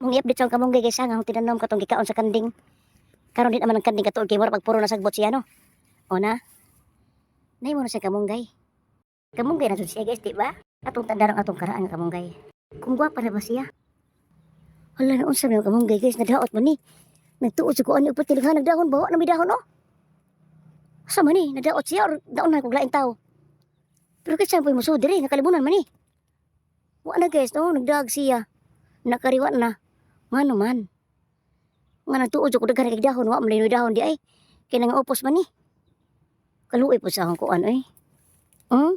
Mong i-update sa kamong guys ha, nga tinanom ka tong gikaon sa kanding. Karon din naman ang kanding katuol kay mura pag puro nasagbot siya no. O na. Nay mo na siya kamunggay. Kamunggay na jud siya guys, di ba? Atong tandarang atong karaan nga kamunggay. Kung gwapa na ba siya? Hala na unsa may kamunggay guys, nadaot man ni. Nagtuod sa kuan ni upot tilinghan nagdahon bawa na may dahon no. Asa man ni, nadaot siya or daon na kog lain tao. Pero kasi po mo so dire nakalibunan man ni. Wa na guys, no, nagdag siya. Nakariwa na. Ngano man. Nga nagtuod ko daghan kay dahon, wa man linoy dahon di ay. Kaya nga upos man ni. Kaluoy po sa akong kuan ay. Hmm?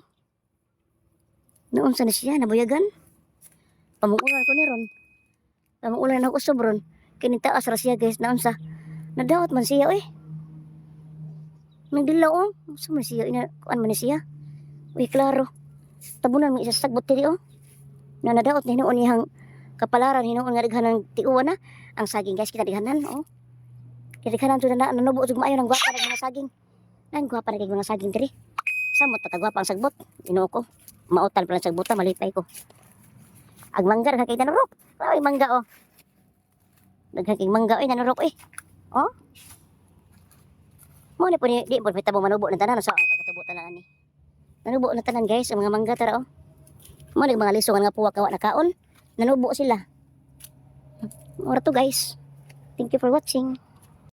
Noon sa na siya, nabuyagan. Pamungulan ko ni Ron. Pamungulan ako sobron. Kinitaas ra siya guys, naon sa. Nadawat man siya eh. Nagdilaw oh. Sa man siya, ina, kuan man siya. Uy, klaro. Tabunan mo isa sa sagbot tiri oh. Na nadaot ni noon ihang kapalaran hinuon nga daghan ng tiuwan na. Ang saging guys, kita dighanan oh. Kita dighanan to na nanubo ug maayo ng gwapa ng mga saging. Nang gwapa na kay mga saging diri. Samot patagwapa ang sagbot. Ginoo ko. Mautal pala ang sagbot ta, malipay ko. Ag mangga na kay tanurok. Ay mangga oh. Kay mangga ay nanurok eh. Oh. Mo ni po di po tabo manubo na tanan sa ay pagkatubo tanan ni. Nanubo na tanan guys ang mga mangga tara oh. Mo ni mga lisong nga puwa kawa na kaon. Nanubo sila. Ora to guys. Thank you for watching.